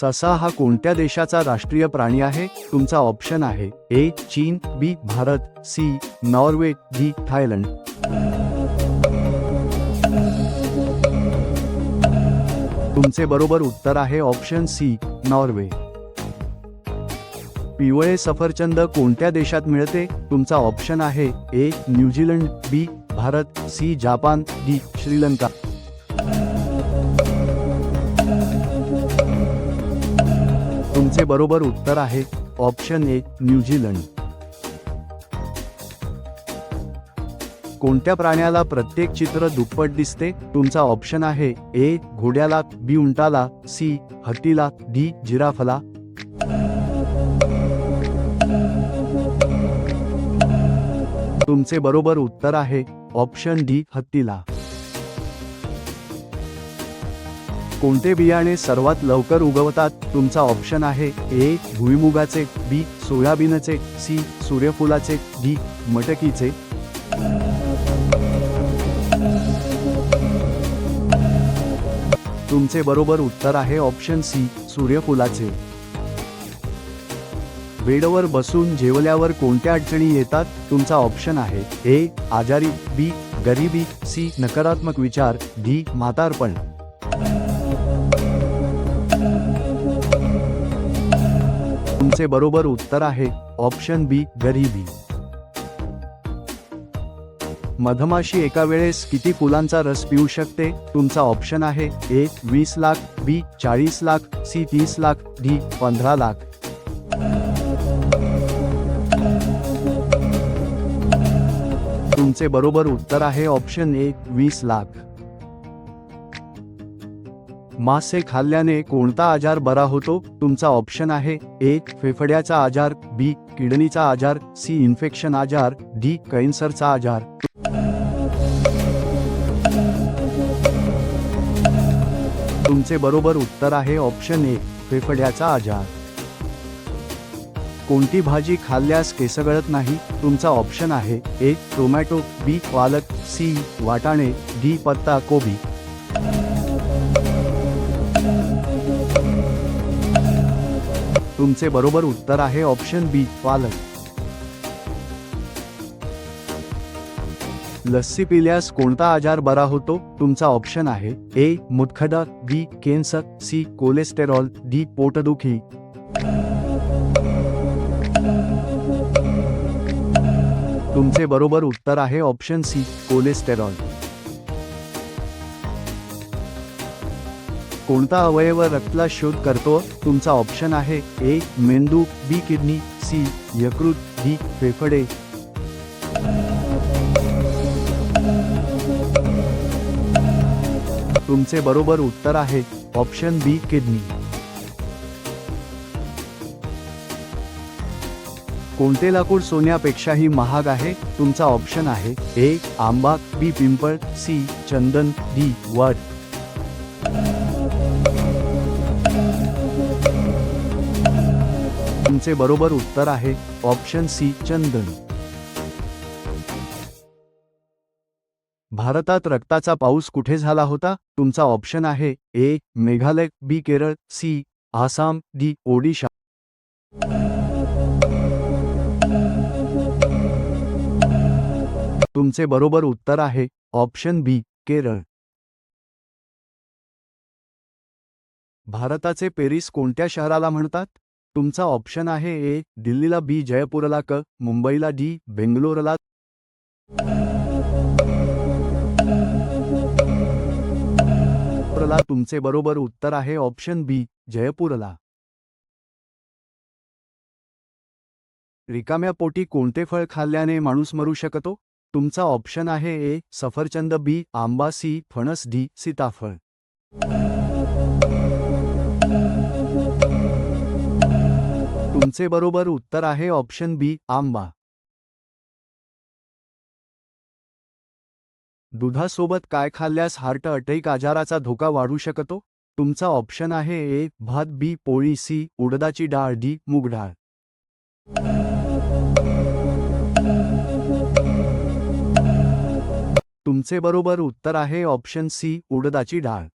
ससा हा कोणत्या देशाचा राष्ट्रीय प्राणी आहे? तुमचा ऑप्शन आहे ए चीन B Bharat C Norway D Thailand. तुमचे बरोबर उत्तर आहे ऑप्शन सी नॉर्वे. पिवळे सफरचंद कोणत्या देशात मिळते? तुमचा ऑप्शन आहे A New Zealand B Bharat C Japan D Sri Lanka. तुमचे बरोबर उत्तर आहे ऑप्शन ए न्यूझीलंड. कोणत्या प्राण्याला प्रत्येक चित्र दुप्पट दिसते? तुमचा ऑप्शन आहे ए घोड्याला बी उंटाला सी हत्तीला डी जिराफला. तुमचे बरोबर उत्तर आहे ऑप्शन डी हत्तीला. कोणते बियाणे सर्वात लवकर उगवतात? तुमचा ऑप्शन आहे ए भुईमुगाचे बी सोयाबीनचे सी सूर्यफुलाचे डी मटकीचे. तुमचे बरोबर उत्तर आहे ऑप्शन सी सूर्यफुलाचे. बेडवर बसून जेवल्यावर कोणत्या अडचणी येतात? तुमचा ऑप्शन आहे ए आजारी बी गरिबी सी नकारात्मक विचार डी म्हातारपण. तुमचे बरोबर उत्तर आहे ऑप्शन बी गरिबी. मधमाशी एका वेळेस किती फुलांचा रस पिऊ शकते? तुमचा ऑप्शन आहे ए वीस लाख बी चाळीस लाख सी तीस लाख डी पंधरा लाख. तुमचे बरोबर उत्तर आहे ऑप्शन ए वीस लाख. मासे खाल्ल्याने कोणता आजार बरा होतो? तुमचा ऑप्शन आहे ए फेफड्याचा आजार बी किडनीचा आजार सी इन्फेक्शन आजार डी कॅन्सरचा आजार. तुमचे बरोबर उत्तर आहे ऑप्शन ए फेफड्याचा आजार. कोणती भाजी खाल्ल्यास केस गळत नाही? तुमचा ऑप्शन आहे ए टोमॅटो बी पालक सी वाटाणे डी पत्ता कोबी. तुमचे बरोबर उत्तर आहे ऑप्शन बी पालक. लस्सी पिल्यास कोणता आजार बरा होतो? तुमचा ऑप्शन आहे A मुतखडा B cancer C cholesterol D पोटदुखी. तुमचे बरोबर उत्तर आहे ऑप्शन सी कोलेस्टेरॉल. कोणता अवयव रक्तला शोध करतो? तुमचा ऑप्शन आहे ए मेंदू बी किडनी सी यकृत डी फेफडे. तुमचे बरोबर उत्तर आहे ऑप्शन बी किडनी. कोणते लाकूड सोन्यापेक्षाही महाग आहे? तुमचा ऑप्शन आहे ए आंबा बी पिंपळ सी चंदन डी वड. तुमचे बरोबर उत्तर आहे ऑप्शन सी चंदन. भारतात रक्ताचा पाऊस कुठे झाला होता? तुमचा ऑप्शन आहे A Meghalaya B Kerala C Assam D Odisha. तुमचे बरोबर उत्तर आहे ऑप्शन बी केरळ. भारताचे पेरिस कोणत्या शहराला म्हणतात? तुमचा ऑप्शन आहे ए दिल्लीला बी जयपूरला क मुंबईला डी बेंगलोरला तुमचे बरोबर उत्तर आहे ऑप्शन बी जयपूरला. रिकाम्या पोटी कोणते फळ खाल्ल्याने माणूस मरू शकतो? तुमचा ऑप्शन आहे ए सफरचंद बी आंबा सी फणस डी सीताफळ. तुमचे बरोबर उत्तर आहे ऑप्शन बी आंबा. दुधासोबत काय खाल्ल्यास हार्ट अटैक आजाराचा धोका वाढू शकतो? तुमचा ऑप्शन आहे ए भात बी पोळी सी उडदाची डाळ डी मूग डाळ. तुमचे बरोबर उत्तर आहे ऑप्शन सी उडदाची डाळ.